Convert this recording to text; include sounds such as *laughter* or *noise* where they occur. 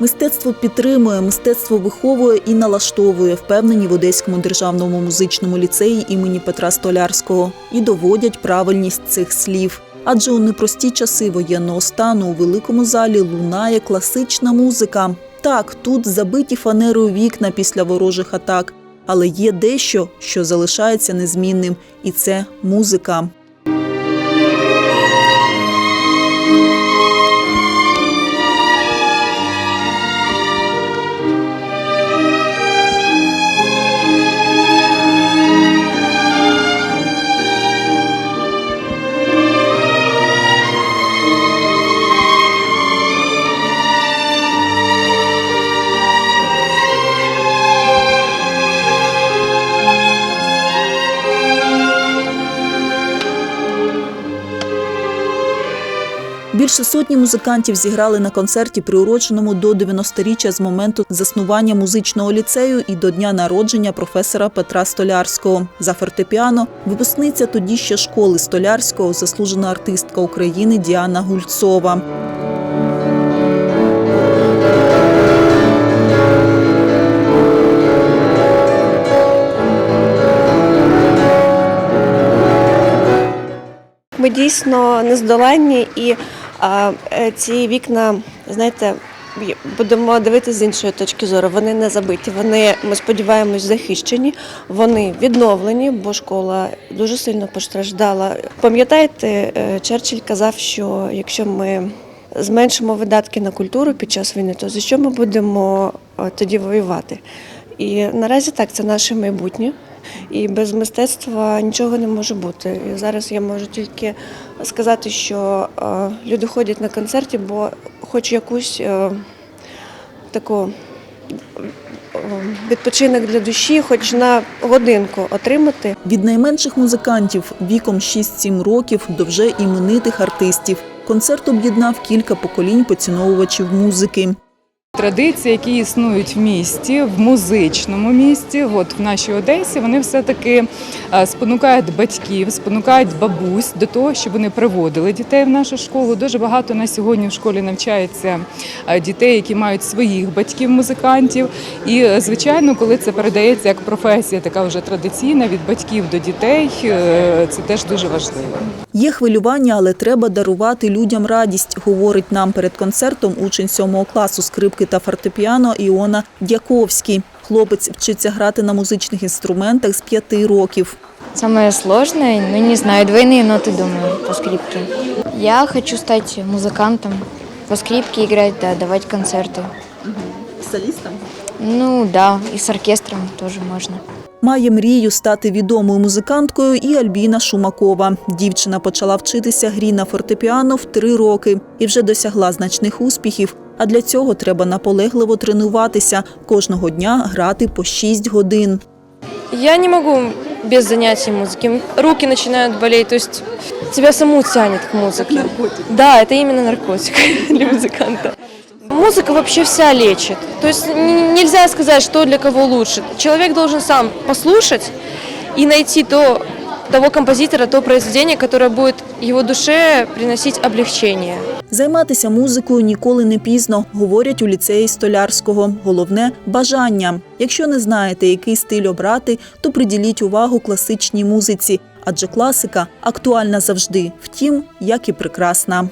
Мистецтво підтримує, мистецтво виховує і налаштовує, впевнені в Одеському державному музичному ліцеї імені Петра Столярського і доводять правильність цих слів. Адже у непрості часи воєнного стану у великому залі лунає класична музика. Так, тут забиті фанерою вікна після ворожих атак, але є дещо, що залишається незмінним, і це музика. Більше сотні музикантів зіграли на концерті, приуроченому до 90-річчя з моменту заснування музичного ліцею і до дня народження професора Петра Столярського. За фортепіано випускниця тоді ще школи Столярського, заслужена артистка України Діана Гульцова. Ми дійсно нездоланні і а, е, ці вікна, знаєте, будемо дивитися з іншої точки зору. Вони не забиті. Вони, ми сподіваємось, захищені, вони відновлені, бо школа дуже сильно постраждала. Пам'ятаєте, е, Черчилль казав, що якщо ми зменшимо видатки на культуру під час війни, то за що ми будемо е, тоді воювати? І наразі так, це наше майбутнє. І без мистецтва нічого не може бути. І зараз я можу тільки сказати, що е, люди ходять на концерті, бо хоч якусь е, таку е, відпочинок для душі, хоч на годинку отримати. Від найменших музикантів віком 6-7 років до вже іменитих артистів. Концерт об'єднав кілька поколінь поціновувачів музики. Традиції, які існують в місті, в музичному місті, от в нашій Одесі, вони все-таки е, спонукають батьків, спонукають бабусь до того, щоб вони приводили дітей в нашу школу. Дуже багато на сьогодні в школі навчається е, дітей, які мають своїх батьків-музикантів. І, е, звичайно, коли це передається як професія, така вже традиційна від батьків до дітей, це теж дуже важливо. Є хвилювання, але треба дарувати людям радість, говорить нам перед концертом учень 7 класу скрипки та фортепіано Іона Дяковський. Хлопець вчиться грати на музичних інструментах з п'яти років. Самое сложное, ну не знаю, двойные ноты, думаю, по скрипке. Я хочу стать музыкантом, по скрипке играть, да, давать концерты. Солістом? Ну да, и с оркестром тоже можно. Має мрію стати відомою музиканткою і Альбіна Шумакова. Дівчина почала вчитися грі на фортепіано в три роки і вже досягла значних успіхів. А для цього треба наполегливо тренуватися, кожного дня грати по 6 годин. Я не могу без занятий музыки. Руки начинают болеть, то есть тебя саму тянет к музыке. Да, это именно наркотик *laughs* для музыканта. Музыка вообще вся лечит. То есть нельзя сказать, что для кого лучше. Человек должен сам послушать и найти то, того композитора, то произведение, которое будет его душе приносить облегчение. Займатися музикою ніколи не пізно, говорять у ліцеї Столярського. Головне бажання. Якщо не знаєте, який стиль обрати, то приділіть увагу класичній музиці, адже класика актуальна завжди, втім, як і прекрасна.